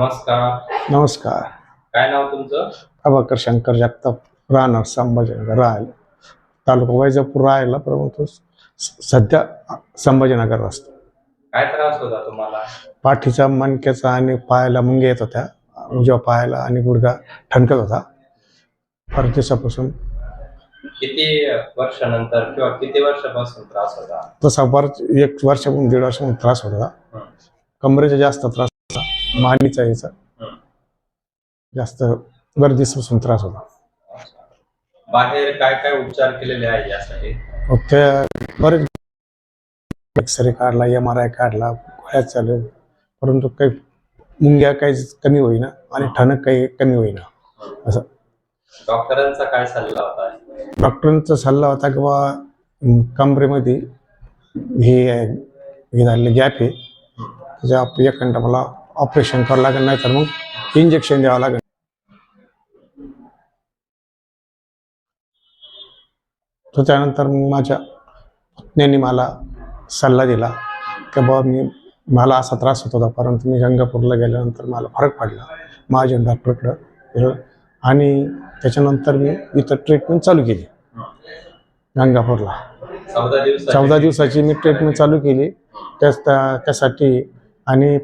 नमस्कार. नमस्कार. काय नाव तुमचं? प्रभाकर शंकर जगताप राहणार संभाजीनगर राहायला. तालुका वैजापूर राहायला परंतु सध्या संभाजीनगर असतो काय त्रास होता तुम्हाला? पाठीचा मणक्याचा आणि पायाला मुंग्या येत होत्या. उजव्या पायाला आणि गुडघा ठणकत होता. फार दिवसापासून किती वर्षानंतर किंवा किती वर्षापासून त्रास होता? तसा बराच एक वर्षापासून दीड वर्षापासून त्रास होत होता. कमरेचा जास्त त्रास मानेचा याचा. जास्त बरेच दिवसापासून त्रास होता. बाहेर काय काय उपचार केलेले आहे यासाठी? मग त्या बरेच एक्सरे काढला एम आर आय काढला गोळ्या चालू परंतु काही मुंग्या काही कमी होईना आणि ठणक काही कमी होईना. असं. डॉक्टरांचा काय सल्ला होता? डॉक्टरांचा सल्ला होता की बा कमरेमध्ये हे हे झालेलं गॅप आहे. त्याच्या एक घंटा मला ऑपरेशन करावं लागेल नाही तर मग इंजेक्शन द्यावं लागेल. तर त्यानंतर मग माझ्या पत्नीने मला सल्ला दिला की बाबा मी मला असा त्रास होत होता परंतु मी गंगापूरला गेल्यानंतर मला फरक पडला. माझ्या डॉक्टरकडं गेलो. आणि त्याच्यानंतर मी इथं ट्रीटमेंट चालू केली. गंगापूरला. चौदा दिवस चौदा दिवसाची मी ट्रीटमेंट चालू केली. त्याच त्या- त्यासाठी आणि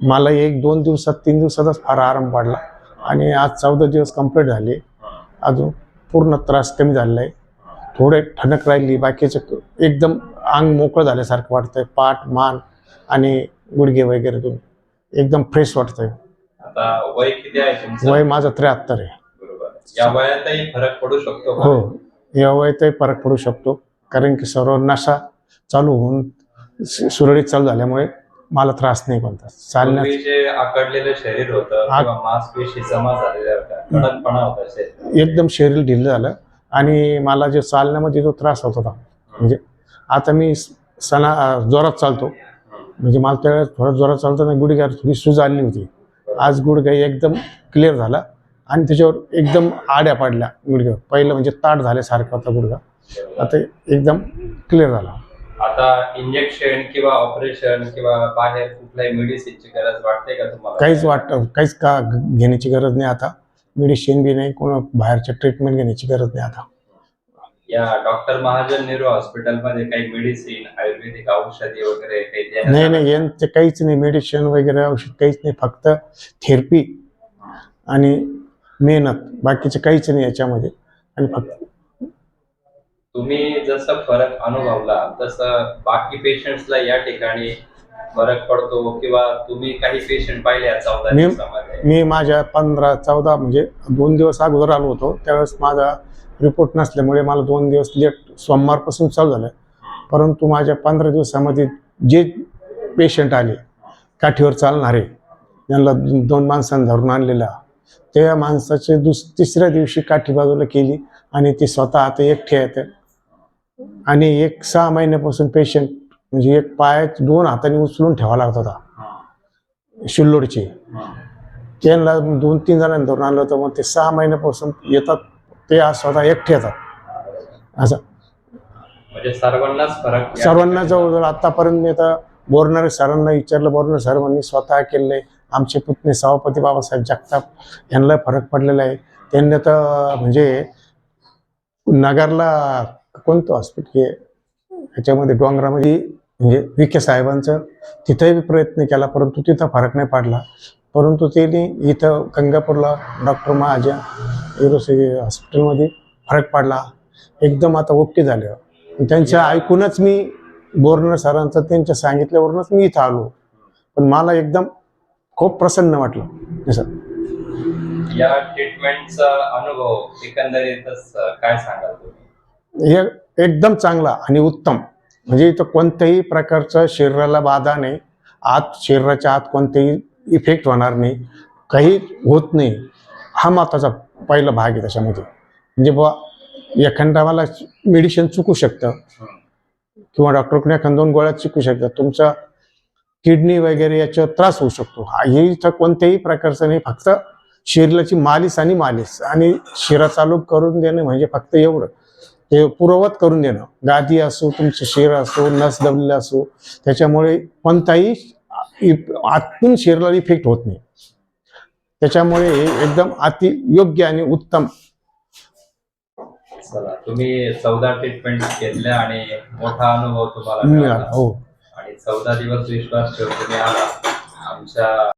मला एक दोन दिवसात तीन दिवसातच फार आराम पडला आणि आज चौदा दिवस कंप्लीट झाले. अजून पूर्ण त्रास कमी झालेला आहे थोडे ठणक राहिली. बाकीचे एकदम अंग मोकळं झाल्यासारखं वाटतंय. पाठ मान आणि गुडघे वगैरे दोन एकदम फ्रेश वाटतंय. वय किती आहे वय माझं त्र्याहत्तर आहे. बरोबर. या वयातही फरक पडू शकतो? हो. या वयातही फरक पडू शकतो. कारण की सर्व नशा चालू होऊन सुरळीत चालू झाल्यामुळे मला त्रास नाही कोणता चालण्यात जे आकडलेलं शरीर होतं आ- किंवा मांसपेशी जमा झालेल्या होत्या कडकपणा होता शरीर एकदम शरीर ढिलं झालं आणि मला जे चालण्यामध्ये जो त्रास होत होता म्हणजे आता मी स- सणा अं, जोरात चालतो. म्हणजे मला त्यावेळेस थोडं जोरात चालताना गुडघ्यावर थोडी सूज आली होती. आज गुडघा एकदम क्लिअर झाला आणि त्याच्यावर एकदम आड्या पाडल्या गुडघ्यावर. पहिलं म्हणजे ताट झाल्यासारखा होता गुडघा. आता एकदम क्लिअर झाला. आता इंजेक्शन किंवा ऑपरेशन किंवा बाहेर कुठल्याही मेडिसिनची गरज वाटते का तुम्हाला? काहीच वाट काहीच का घेण्याची गरज नाही आता. मेडिसिन बी नाही कोणा बाहेरच्या ट्रीटमेंट घेण्याची गरज नाही आता. या डॉक्टर महाजन नेहरू हॉस्पिटलमध्ये काही मेडिसिन आयुर्वेदिक औषधी वगैरे काही देण्यात नाही? नाही यांचं काहीच नाही. मेडिसिन वगैरे औषध काहीच नाही. फक्त थेरपी आणि मेहनत. बाकीचं काहीच नाही याच्यामध्ये. आणि फक्त तुम्ही जसं फरक अनुभवला तसं बाकी पेशंट्सला या ठिकाणी फरक पडतो किंवा तुम्ही काही पेशंट पाहिले चौदा मी- दिवसामध्ये? मी माझ्या पंधरा चौदा म्हणजे दोन दिवस अगोदर आलो होतो. त्यावेळेस माझा रिपोर्ट नसल्यामुळे मला दोन दिवस लेट सोमवारपासून चालू झालं. परंतु माझ्या पंधरा दिवसामध्ये जे पेशंट आले काठीवर चालणारे त्यांना दोन माणसांना धरून आणलेला त्या माणसाचे दुस तिसऱ्या दिवशी काठी बाजूला केली आणि ते स्वतः आता एकटे आहेत. आणि एक सहा महिन्यापासून पेशंट म्हणजे एक पाय दोन हाताने उचलून ठेवावा लागत होता. शिल्लोडचे. त्यांना दोन तीन जणांनी धरून आणलं होतं मग ते सहा महिन्यापासून येतात ते आज स्वतः एकटे येतात. असं. म्हणजे सर्वांनाच फरक या सर्वांना जवळजवळ आतापर्यंत मी आता बोरणारे सरांना विचारलं बोरणारे सर म्हणून स्वतः केलेलं आमचे पुतणे सभापती बाबासाहेब जगताप यांना फरक पडलेला आहे. त्यांनी तर म्हणजे नगरला कोणतं हॉस्पिटल आहे ह्याच्यामध्ये डोंगरामध्ये म्हणजे विखे साहेबांचं तिथंही प्रयत्न केला परंतु तिथं फरक नाही पडला. परंतु त्यांनी इथं गंगापूरला डॉक्टर महाजन एरोसी हॉस्पिटलमध्ये फरक पडला. एकदम आता ओके झालं. त्यांच्या ऐकूनच मी बोर्नर सरांचं त्यांच्या सांगितल्यावरूनच मी इथं आलो. पण मला एकदम खूप प्रसन्न वाटलं. असं या ट्रीटमेंटचा अनुभव एकंदरीतच काय सांगाल तुम्ही? हे एकदम चांगला आणि उत्तम. म्हणजे इथं कोणत्याही प्रकारचं शरीराला बाधा नाही. आत शरीराच्या आत कोणतेही इफेक्ट होणार नाही. काही होत नाही. हा माताचा पहिला भाग आहे त्याच्यामध्ये. म्हणजे बुवा एखादा मला मेडिसिन चुकू शकतं. किंवा डॉक्टरकडे एखाद दोन गोळ्या चुकू शकतात. तुमचा किडनी वगैरे याचा त्रास होऊ शकतो. हा हे इथं कोणत्याही प्रकारचं नाही. फक्त शरीराची मालिश आणि मालिश. आणि शिरा चालू करून देणं म्हणजे फक्त एवढं. ते पुरवत करून देणं. गादी असो तुमचं शिर असो नस दबलेला असो त्याच्यामुळे कोणताही आतून शरीराला इफेक्ट होत नाही. त्याच्यामुळे हे एकदम अति योग्य आणि उत्तम. चला तुम्ही चौदा ट्रीटमेंट घेतल्या आणि मोठा अनुभव तुम्हाला मिळाला मिळाला. हो. आणि चौदा दिवस विश्वास ठेवून तुम्ही आला. आमच्या